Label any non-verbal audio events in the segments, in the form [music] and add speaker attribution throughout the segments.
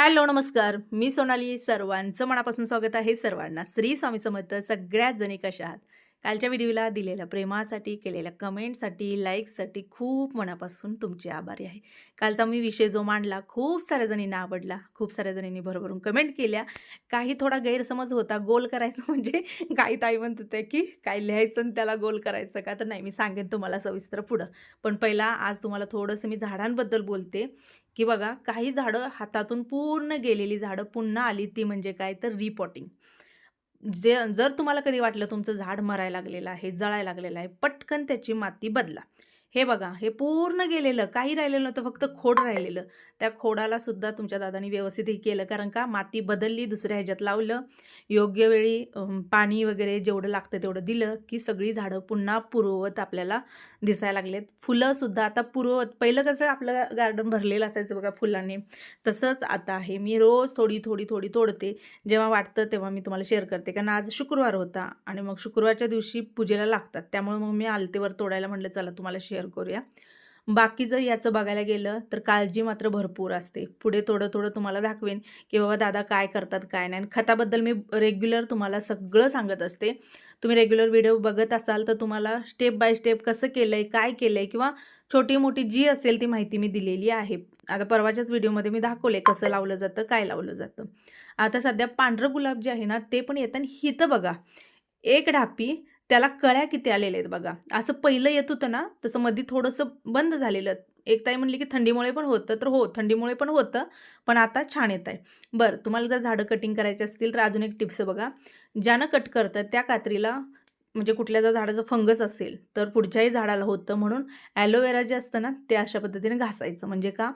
Speaker 1: Hello नमस्कार. मी सोनाली. सर्वांचं मनापासून स्वागत आहे सर्वांना. श्री स्वामी समर्थ सगळ्याच जणी कशा आहात? कालच्या व्हिडिओला दिलेल्या प्रेमासाठी केलेल्या कमेंटसाठी लाईकसाठी खूप मनापासून तुमचे आभारी आहे. कालचा मी विषय जो मांडला खूप साऱ्या जणींना आवडला. खूप साऱ्या जणींनी भरभरून कमेंट केल्या. काही थोडा गैरसमज होता गोल करायचं म्हणजे काही ताई म्हणत होत्या की काय लिहायचं आणि त्याला गोल करायचं का? तर नाही मी सांगेन तुम्हाला सविस्तर पुढं. पण पहिला आज तुम्हाला थोडंसं मी झाडांबद्दल बोलते. की बघा काही झाडं हातातून पूर्ण गेलेली झाडं पुन्हा आली ती म्हणजे काय? तर रिपॉटिंग जे जर तुम्हाला कधी वाटलं तुमचं झाड मरायला लागलेलं आहे जळायला लागलेलं आहे पटकन त्याची माती बदला. हे बघा हे पूर्ण गेलेलं काही राहिलेलं नव्हतं फक्त खोड राहिलेलं. त्या खोडाला सुद्धा तुमच्या दादानी व्यवस्थित हे केलं. कारण का? माती बदलली दुसऱ्या ह्याच्यात लावलं. योग्य वेळी पाणी वगैरे जेवढं लागतं तेवढं दिलं की सगळी झाडं पुन्हा पूर्ववत आपल्याला दिसायला लागलेत. फुलंसुद्धा आता पूर्ववत पहिलं कसं आपलं गार्डन भरलेलं असायचं बघा फुलांनी. तसंच आता आहे. मी रोज थोडी थोडी थोडी तोडते. जेव्हा वाटतं तेव्हा मी तुम्हाला शेअर करते. कारण आज शुक्रवार होता आणि मग शुक्रवारच्या दिवशी पूजेला लागतात. त्यामुळे मग मी आलतेवर तोडायला म्हटलं चला तुम्हाला शेअर करूया. बाकी जर याचं बघायला गेलं तर काळजी मात्र भरपूर असते. पुढे थोडं थोडं तुम्हाला दाखवेन की बाबा दादा काय करतात काय नाही. आणि खताबद्दल मी रेग्युलर तुम्हाला सगळं सांगत असते. तुम्ही रेग्युलर व्हिडिओ बघत असाल तर तुम्हाला स्टेप बाय स्टेप कसं केलं आहे काय केलं आहे किंवा छोटी मोठी जी असेल ती माहिती मी दिलेली आहे. आता परवाच्याच व्हिडिओमध्ये मी दाखवले कसं लावलं जातं काय लावलं जातं. आता सध्या पांढरं गुलाब जे आहे ना ते पण येताना हिथं बघा. एक ढापी त्याला कळ्या किती आलेल्या आहेत बघा. असं पहिलं येत होतं ना तसं मध्ये थोडंसं बंद झालेलं. एक ताई म्हणली की थंडीमुळे पण होतं तर हो थंडीमुळे पण होतं पण आता छान येत आहे बरं तुम्हाला जर झाडं कटिंग करायची असतील तर अजून एक टिप्स बघा. ज्यानं कट करतं त्या कात्रीला म्हणजे कुठल्या जर झाडाचं फंगस असेल तर पुढच्याही झाडाला होतं म्हणून ॲलोवेरा जे असतं ना ते अशा पद्धतीने घासायचं. म्हणजे का?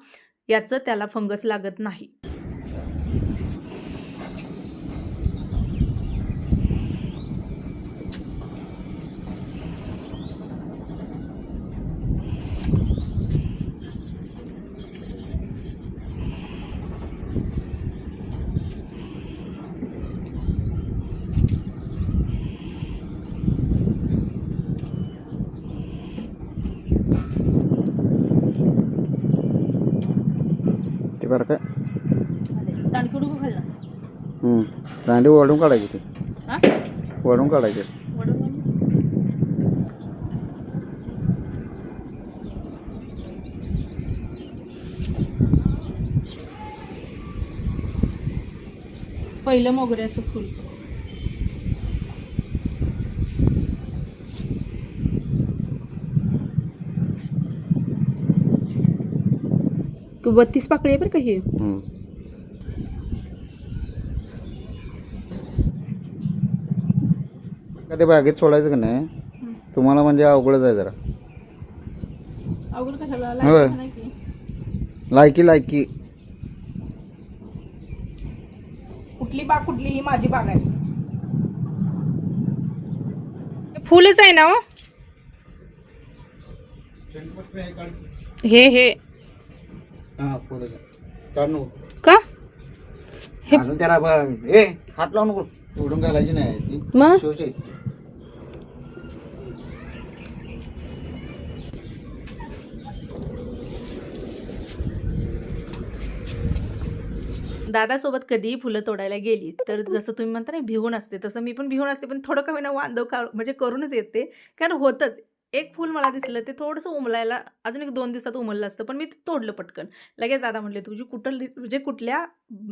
Speaker 1: याचं त्याला फंगस लागत नाही
Speaker 2: ते बरं काय
Speaker 1: ताणकुडू खाल्ला
Speaker 2: हम्म. दांडी ओढून काढायची ते
Speaker 1: हा
Speaker 2: ओढून काढायची
Speaker 1: पहिलं मोगऱ्याचं फुल बत्तीस पाकळी आहे बरं का हे
Speaker 2: हम्म. का ते बागेत सोडायचं का नाही? तुम्हाला म्हणजे अवघडच आहे जरा.
Speaker 1: अवघड कशाला?
Speaker 2: होय.
Speaker 1: लागायचं नाही की.
Speaker 2: लायकी लायकी.
Speaker 1: कुठली बाग कुठली ही माझी बाग आहे. फुलच आहे ना हो? हे हे.
Speaker 2: हा पुढे काढ नको.
Speaker 1: का?
Speaker 2: अजून त्याला ब- ए हात लावू नको. ओढून घालायची नाही
Speaker 1: मग?
Speaker 2: शोची.
Speaker 1: दादासोबत कधीही फुलं तोडायला गेली तर जसं तुम्ही म्हणता ना भिवून असते. तसं मी पण भिवून असते पण थोडं कमी ना वांदव का म्हणजे करूनच येते. कारण होतंच. एक फूल मला दिसलं ते थोडंसं उमलायला अजून एक दोन दिवसात उमललं असतं पण मी ते तोडलं पटकन. लगेच दादा म्हणले तुझी कुठं लि- म्हणजे कुठल्या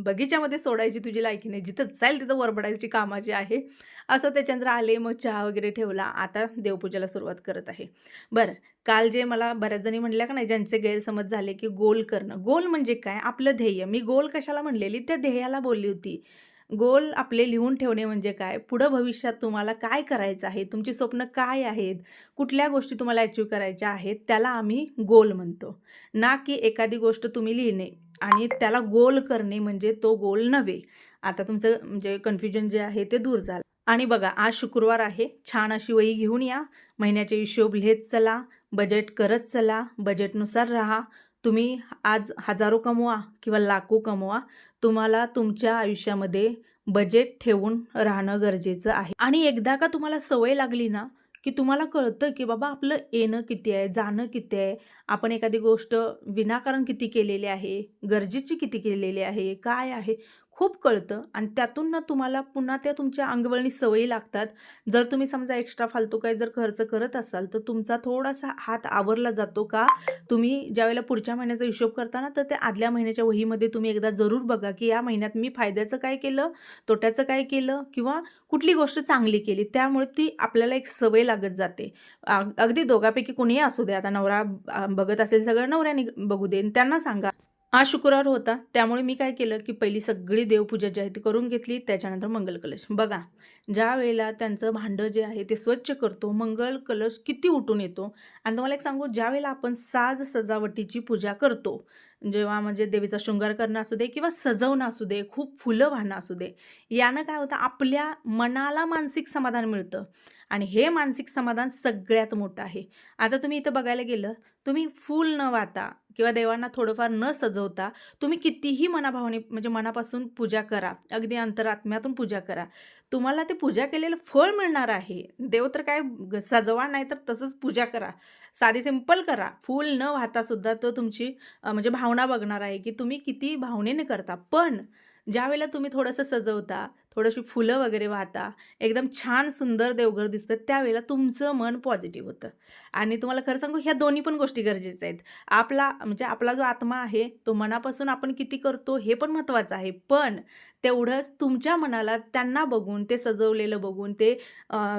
Speaker 1: बगीच्यामध्ये सोडायची तुझी लायकी नाही जिथं जाईल तिथं वरबडायची कामाची आहे. असं त्याच्यानंतर आले मग चहा वगैरे ठेवला. आता देवपूजेला सुरुवात करत आहे. बरं काल जे मला बऱ्याच जणी म्हणल्या का नाही ज्यांचे गैरसमज झाले की गोल करणं. गोल म्हणजे काय? आपलं ध्येय. मी गोल कशाला म्हणलेली? त्या ध्येयाला बोलली होती. गोल आपले लिहून ठेवणे म्हणजे काय? पुढं भविष्यात तुम्हाला काय करायचं आहे? तुमची स्वप्न काय आहेत? कुठल्या गोष्टी तुम्हाला अचीव करायच्या आहेत? त्याला आम्ही गोल म्हणतो. ना की एखादी गोष्ट तुम्ही लिहिणे आणि त्याला गोल करणे म्हणजे तो गोल नव्हे. आता तुमचं म्हणजे कन्फ्युजन जे आहे ते दूर झालं. आणि बघा आज शुक्रवार आहे. छान अशी वही घेऊन या. महिन्याचे हिशोब लिहित चला. बजेट करत चला. बजेटनुसार राहा. तुम्ही आज हजारो कमवा किंवा लाखो कमवा तुम्हाला तुमच्या आयुष्यामध्ये बजेट ठेवून राहणं गरजेचं आहे. आणि एकदा का तुम्हाला सवय लागली ना की तुम्हाला कळतं की बाबा आपलं येणं किती आहे जाणं किती आहे आपण एखादी गोष्ट विनाकारण किती केलेली आहे गरजेची किती केलेली आहे काय आहे खूप कळतं आणि त्यातून ना तुम्हाला पुन्हा त्या तुमच्या अंगवळणी सवयी लागतात. जर तुम्ही समजा एक्स्ट्रा फालतू काही जर खर्च करत असाल तर तुमचा थोडासा हात आवरला जातो का? तुम्ही ज्यावेळेला पुढच्या महिन्याचा हिशोब करताना तर त्या आदल्या महिन्याच्या वहीमध्ये तुम्ही एकदा जरूर बघा की या महिन्यात मी फायद्याचं काय केलं तोट्याचं काय केलं किंवा कुठली गोष्ट चांगली केली. त्यामुळे ती आपल्याला एक सवय लागत जाते. अगदी दोघापैकी कोणीही असू दे आता नवरा बघत असेल सगळं नवऱ्याने बघू दे त्यांना सांगा. आज शुक्रवार होता. त्यामुळे मी काय केलं की पहिली सगळी देवपूजा जी आहे ती करून घेतली. त्याच्यानंतर मंगल कलश. बघा ज्या वेळेला त्यांचं भांडं जे आहे ते स्वच्छ करतो मंगल कलश किती उठून येतो. आणि तुम्हाला एक सांगू ज्या वेळेला आपण साज सजावटीची पूजा करतो जेव्हा म्हणजे देवीचा शृंगार करणं असू दे किंवा सजवणं असू दे खूप फुलं वाहणं असू दे यानं काय होतं आपल्या मनाला मानसिक समाधान मिळतं. आणि हे मानसिक समाधान सगळ्यात मोठं आहे. आता तुम्ही इथं बघायला गेलं तुम्ही फूल न वाहता किंवा देवांना थोडंफार न सजवता तुम्ही कितीही मनाभावने म्हणजे मनापासून पूजा करा अगदी अंतरात्म्यातून पूजा करा. तुम्हाला ते पूजा केलेलं फळ मिळणार आहे. देव तर काय ग- सजवा नाही तर तसंच पूजा करा. साधी सिंपल करा. फूल न वाहता सुद्धा तो तुमची म्हणजे भावना बघणार आहे की तुम्ही किती भावनेने करता. पण ज्यावेळेला तुम्ही थोडंसं सजवता थोडीशी फुलं वगैरे वाहता. एकदम छान सुंदर देवघर दिसतं. त्यावेळेला तुमचं मन पॉझिटिव्ह होतं. आणि तुम्हाला खरं सांगू ह्या दोन्ही पण गोष्टी गरजेच्या आहेत. आपला म्हणजे आपला जो आत्मा आहे तो मनापासून आपण किती करतो हे पण महत्त्वाचं आहे. पण तेवढंच तुमच्या मनाला त्यांना बघून ते सजवलेलं बघून ते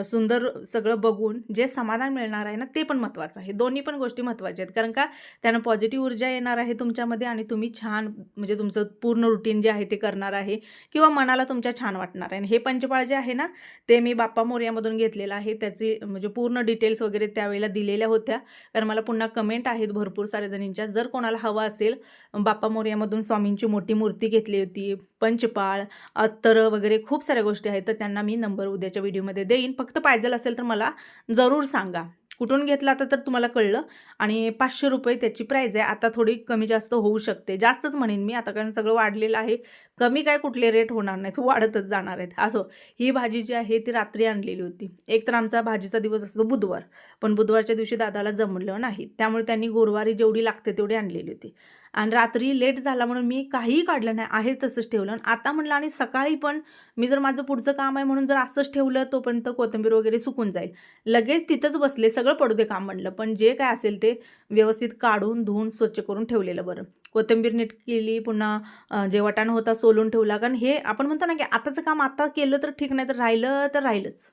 Speaker 1: सुंदर सगळं बघून जे समाधान मिळणार आहे ना ते पण महत्त्वाचं आहे. दोन्ही पण गोष्टी महत्त्वाच्या आहेत. कारण का त्यांना पॉझिटिव्ह ऊर्जा येणार आहे तुमच्यामध्ये आणि तुम्ही छान म्हणजे तुमचं पूर्ण रुटीन जे आहे ते करणार आहे किंवा मनाला तुमच्या छान वाटणार आहे. आणि हे पंचपाळ जे आहे ना ते मी बाप्पा मोर्यामधून घेतलेलं आहे. त्याची म्हणजे पूर्ण डिटेल्स वगैरे त्यावेळेला दिलेल्या होत्या. कारण मला पुन्हा कमेंट आहेत भरपूर साऱ्या जणींच्या जर कोणाला हवं असेल बाप्पा मोर्यामधून स्वामींची मोठी मूर्ती घेतली होती पंचपाळ अत्तर वगैरे खूप साऱ्या गोष्टी आहेत तर त्यांना मी नंबर उद्याच्या व्हिडिओमध्ये देईन. फक्त पाहिजेल असेल तर मला जरूर सांगा. कुठून घेतला आता तर तुम्हाला कळलं. आणि पाचशे रुपये त्याची प्राईज आहे. आता थोडी कमी जास्त होऊ शकते. जास्तच म्हणेन मी. आता कारण सगळं वाढलेलं आहे. कमी काय कुठले रेट होणार नाहीत. वाढतच जाणार आहेत. असो. ही भाजी जी आहे ती रात्री आणलेली होती. एक तर आमचा भाजीचा दिवस असतो बुधवार. पण बुधवारच्या दिवशी दादाला जमलं नाही. त्यामुळे त्यांनी गुरुवारी जेवढी लागते तेवढी आणलेली होती. आणि रात्री लेट झाला म्हणून मी काहीही काढलं नाही आहे तसंच ठेवलं. आणि आता म्हणलं आणि सकाळी पण मी जर माझं पुढचं काम आहे म्हणून जर असंच ठेवलं तोपर्यंत कोथिंबीर वगैरे सुकून जाईल. लगेच तिथंच बसले सगळं पडू दे काम म्हणलं. पण जे काय असेल ते व्यवस्थित काढून धुवून स्वच्छ करून ठेवलेलं बरं. कोथिंबीर नीट केली पुन्हा जे वाटाणा होता सोलून ठेवला. कारण हे आपण म्हणतो ना की आताचं काम आता केलं तर ठीक नाही तर राहिलं तर राहिलंच.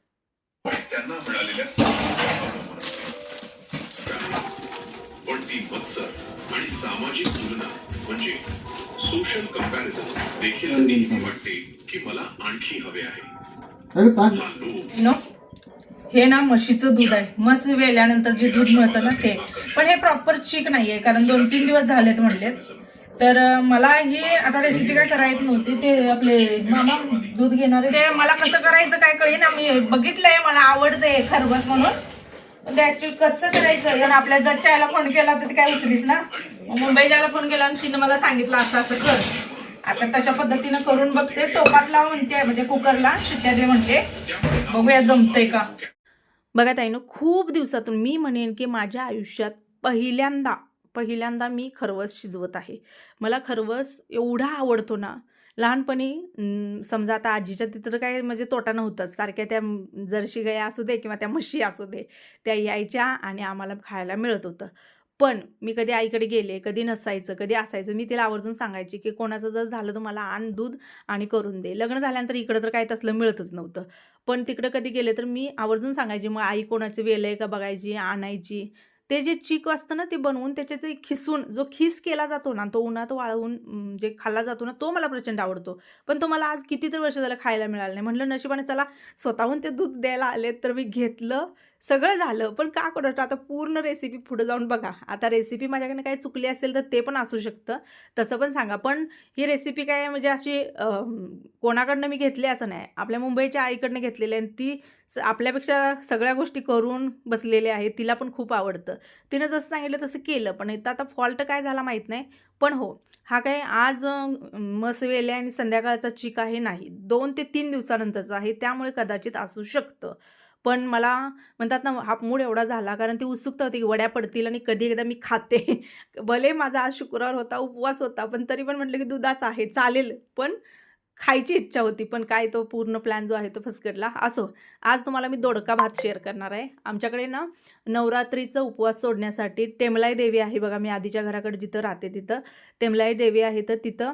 Speaker 3: त्यांना मिळालेल्या पण ती मत्सर आणि सामाजिक तुलना म्हणजे सोशल कंपॅरिझन देखील नेहमी वाटते की मला आणखी हवे आहे. हा
Speaker 1: नो हे ना म्हशीचं दूध आहे. म्हस वेल्यानंतर जे दूध मिळतं ना ते. पण हे प्रॉपर चीक नाहीये कारण दोन तीन दिवस झालेत म्हणलेत. तर मला ही आता रेसिपी काय करायची नव्हती ते आपले मामा दूध घेणारे. ते मला कसं करायचं काय कळेना. मी बघितलंय मला आवडतंय खरबस म्हणून. पण ते कसं करायचं? आणि आपल्या जर चायला फोन केला तर काय उचलीस ना? मग मुंबईला फोन केला आणि तिनं मला सांगितलं असं असं कर. आता तशा पद्धतीनं करून बघते. टोपात लाव म्हणते म्हणजे कुकरला. शिट्ट्या दे म्हणते. बघूया जमतंय का? बघा ताईनं खूप दिवसातून मी म्हणेन की माझ्या आयुष्यात पहिल्यांदा पहिल्यांदा मी खरवस शिजवत आहे. मला खरवस एवढा आवडतो ना लहानपणी समजा आता आजीच्या तिथं काय म्हणजे तोटा नव्हताच. सारख्या त्या जर्शी गाया असू दे किंवा त्या म्हशी असू दे त्या यायच्या आणि आम्हाला खायला मिळत होतं. पण मी कधी आईकडे गेले कधी नसायचं कधी असायचं मी तिला आवर्जून सांगायची की कोणाचं जर झालं तर मला आण दूध आणि करून दे. लग्न झाल्यानंतर इकडं तर काय तसलं मिळतच नव्हतं. पण तिकडं कधी गेले तर मी आवर्जून सांगायची मग आई कोणाची वेल आहे का बघायची आणायची? ते जे चीक असतं ना ते बनवून त्याचे ते खिसून जो खिस केला जातो ना तो उन्हात वाळवून जे खाल्ला जातो ना तो मला प्रचंड आवडतो. पण तो मला आज कितीतरी वर्ष झालं खायला मिळालं नाही. म्हटलं नशिबाने चला स्वतःहून ते दूध द्यायला आले तर मी घेतलं. सगळं झालं. पण का करत आता पूर्ण रेसिपी पुढे जाऊन बघा. आता रेसिपी माझ्याकडनं काही चुकली असेल तर ते पण असू शकतं. तसं पण सांगा. पण ही रेसिपी काय म्हणजे अशी कोणाकडनं मी घेतली असं नाही. आपल्या मुंबईच्या आईकडनं घेतलेली आहे आणि ती स- आपल्यापेक्षा सगळ्या गोष्टी करून बसलेली आहे. तिला पण खूप आवडतं. तिनं जसं सांगितलं तसं केलं. पण इथं आता फॉल्ट काय झाला माहीत नाही. पण हो हा काय आज मसवेल्या मस वेले आणि संध्याकाळचा चिक आहे नाही. दोन ते तीन दिवसानंतरचा आहे. त्यामुळे कदाचित असू शकतं. पण मला म्हणतात ना हा मूड एवढा झाला कारण ती उत्सुकता होती की वड्या पडतील आणि कधी एकदा मी खाते. [laughs] भले माझा आज शुक्रवार होता उपवास होता पण तरी पण म्हटलं की दुधाच आहे चालेल. पण खायची इच्छा होती पण काय तो पूर्ण प्लॅन जो आहे तो फसकटला असो आज तुम्हाला मी दोडका भात शेअर करणार आहे. आमच्याकडे ना नवरात्रीचा उपवास सोडण्यासाठी टेमलाई देवी आहे बघा मी आधीच्या घराकडे जिथं राहते तिथं. टेमलाई देवी आहे तर तिथं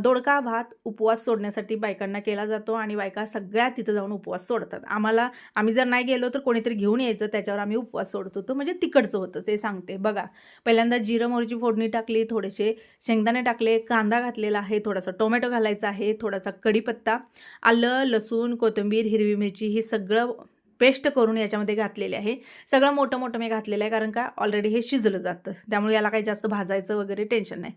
Speaker 1: दोडका भात उपवास सोडण्यासाठी बायकांना केला जातो आणि बायका सगळ्या तिथं जाऊन उपवास सोडतात. आम्हाला आम्ही जर नाही गेलो तर कोणीतरी घेऊन यायचं त्याच्यावर आम्ही उपवास सोडत. होतो म्हणजे तिकडचं होतं ते सांगते. बघा पहिल्यांदा जिरं मोरची फोडणी टाकली थोडेसे शेंगदाणे टाकले कांदा घातलेला आहे थोडासा टोमॅटो घालायचा आहे थोडासा कढीपत्ता आलं लसूण कोथिंबीर हिरवी मिरची हे सगळं पेस्ट करून याच्यामध्ये घातलेले आहे. सगळं मोठं मोठं मी घातलेलं आहे कारण का ऑलरेडी हे शिजलं जातं. त्यामुळे याला काही जास्त भाजायचं वगैरे टेन्शन नाही.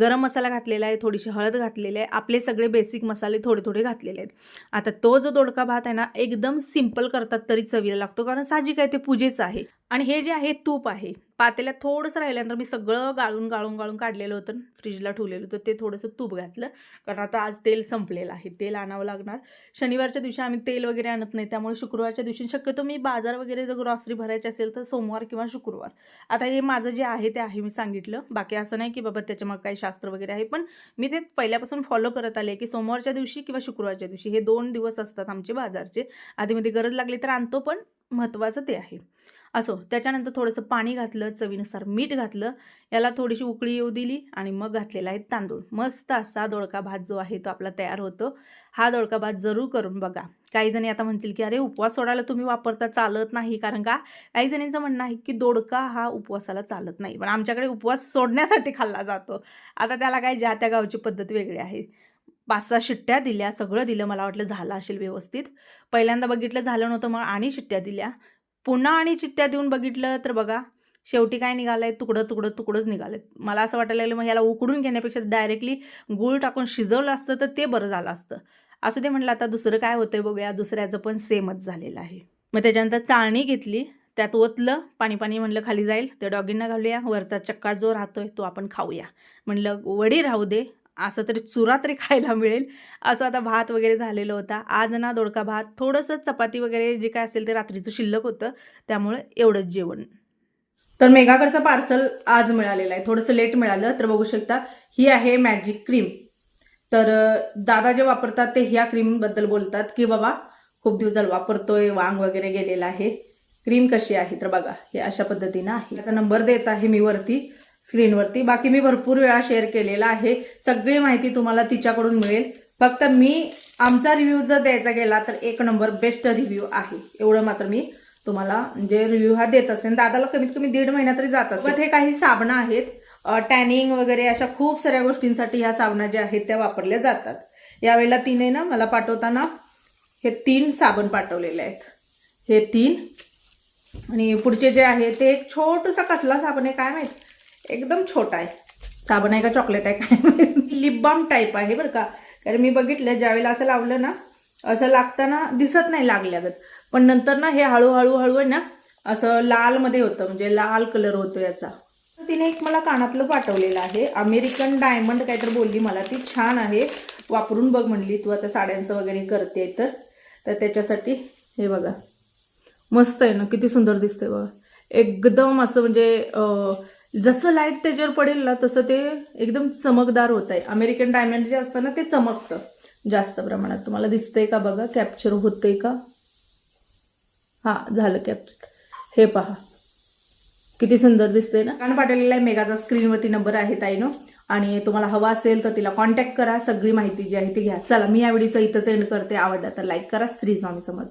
Speaker 1: गरम मसाला घातलेला आहे थोडीशी हळद घातलेली आहे आपले सगळे बेसिक मसाले थोडे थोडे घातलेले आहेत. आता तो जो दोडका भात आहे ना एकदम सिंपल करतात तरी चवीला लागतो कारण साहजिक आहे ते पूजेचं आहे. आणि हे जे आहे तूप आहे. पातेल्यात थोडंसं राहिल्यानंतर मी सगळं गाळून गाळून गाळून काढलेलं होतं फ्रीजला ठेवलेलं होतं. ते थोडंसं तूप घातलं. कारण आता आज तेल संपलेलं आहे. तेल आणावं लागणार. शनिवारच्या दिवशी आम्ही तेल वगैरे आणत नाही. त्यामुळे शुक्रवारच्या दिवशी शक्यतो मी बाजार वगैरे जर ग्रॉसरी भरायची असेल तर सोमवार किंवा शुक्रवार. आता हे माझं जे आहे ते आहे मी सांगितलं. बाकी असं नाही की बाबा त्याच्यामागे काही शास्त्र वगैरे आहे. पण मी ते पहिल्यापासून फॉलो करत आले की सोमवारच्या दिवशी किंवा शुक्रवारच्या दिवशी हे दोन दिवस असतात आमचे बाजारचे. आधीमध्ये गरज लागली तर आणतो पण महत्त्वाचं ते आहे. असो त्याच्यानंतर थोडंसं पाणी घातलं चवीनुसार मीठ घातलं याला थोडीशी उकळी येऊ दिली आणि मग घातलेला आहे तांदूळ. मस्त असा दोडका भात जो आहे तो आपला तयार होतो. हा दोडका भात जरूर करून बघा. काही जणी आता म्हणतील की अरे उपवास सोडायला तुम्ही वापरता चालत नाही. कारण का? काही जणींचं म्हणणं आहे की दोडका हा उपवासाला चालत नाही. पण आमच्याकडे उपवास सोडण्यासाठी खाल्ला जातो. आता त्याला काय ज्या त्या गावची पद्धत वेगळी आहे. पाच सहा शिट्ट्या दिल्या सगळं दिलं मला वाटलं झालं असेल व्यवस्थित. पहिल्यांदा बघितलं झालं नव्हतं मग आणि शिट्ट्या दिल्या. पुन्हा आणि चिट्ट्या देऊन बघितलं तर बघा शेवटी काय निघालं आहे तुकडं तुकडं तुकडंच निघालंय मला असं वाटायला लागलं मग याला उकडून घेण्यापेक्षा डायरेक्टली गूळ टाकून शिजवलं असतं तर ते बरं झालं असतं. असं ते म्हटलं आता दुसरं काय होतं बघूया. दुसऱ्याचं पण सेमच झालेलं आहे. मग त्याच्यानंतर चाळणी घेतली. त्यात ओतलं. पाणी पाणी म्हणलं खाली जाईल. त्या डॉगींना घालूया. वरचा चक्का जो राहतोय तो आपण खाऊया. म्हणलं वडी राहू दे. असं तरी चुरा तरी खायला मिळेल. असं आता भात वगैरे झालेलं होता. आज ना दोडका भात थोडंसं चपाती वगैरे जे काय असेल ते रात्रीचं शिल्लक होतं. त्यामुळे एवढंच जेवण. तर मेघाकडचं पार्सल आज मिळालेलं आहे. थोडंसं लेट मिळालं तर बघू शकता ही आहे मॅजिक क्रीम तर दादा जे वापरतात ते ह्या क्रीमबद्दल बोलतात की बाबा खूप दिवस झालं वापरतोय वांग वगैरे गेलेला आहे. क्रीम कशी आहे? तर बघा हे अशा पद्धतीनं आहे. याचा नंबर देत आहे मी वरती. स्क्रीनवरती. बाकी मी भरपूर वेळा शेअर केलेला आहे. सगळी माहिती तुम्हाला तिच्याकडून मिळेल. फक्त मी आमचा रिव्ह्यू जर द्यायचा गेला तर एक नंबर बेस्ट रिव्ह्यू आहे. एवढं मात्र मी तुम्हाला म्हणजे रिव्ह्यू हा देत असेल दादाला कमीत कमी दीड महिना तरी जात असेल. हे काही साबणं आहेत. टॅनिंग वगैरे अशा खूप साऱ्या गोष्टींसाठी ह्या साबणा ज्या आहेत त्या वापरल्या जातात. यावेळेला तिने ना मला पाठवताना हे तीन साबण पाठवलेले आहेत. हे तीन. आणि पुढचे जे आहे ते एक छोटूसा कसला साबण आहे काय माहिती? एकदम छोटा आहे. साबण आहे का चॉकलेट आहे काय माहीत. लिप बाम टाईप आहे बरं का. कारण मी बघितलं ज्यावेळेला असं लावलं ना असं लागताना दिसत नाही लागल्यागत. पण नंतर ना हे हळूहळू हळू आहे ना असं लालमध्ये होतं. म्हणजे लाल कलर होतो याचा. तिने एक मला कानातलं पाठवलेलं आहे. अमेरिकन डायमंड काहीतरी बोलली मला ती. छान आहे. वापरून बघ म्हणली. तू आता साड्यांचं वगैरे करते तर. तर त्याच्यासाठी हे बघा. मस्त आहे ना. किती सुंदर दिसतंय बघा. एकदम असं म्हणजे जसं लाइट त्याच्यावर पडेल ना तसं ते एकदम चमकदार होत आहे अमेरिकन डायमंड जे असतं ना ते चमकतं जास्त प्रमाणात. तुम्हाला दिसतंय का बघा? कॅप्चर होतंय का? हा झालं कॅप्चर हे पहा. किती सुंदर दिसतंय ना? कारण पाठवलेला आहे मेगाचा स्क्रीनवरती नंबर आहे ताईनो. आणि तुम्हाला हवा असेल तर तिला कॉन्टॅक्ट करा. सगळी माहिती जी आहे ती घ्या. चला मी या व्हिडिओचं इथं सेंड करते. आवडला तर लाईक करा. श्री स्वामी समर्थ.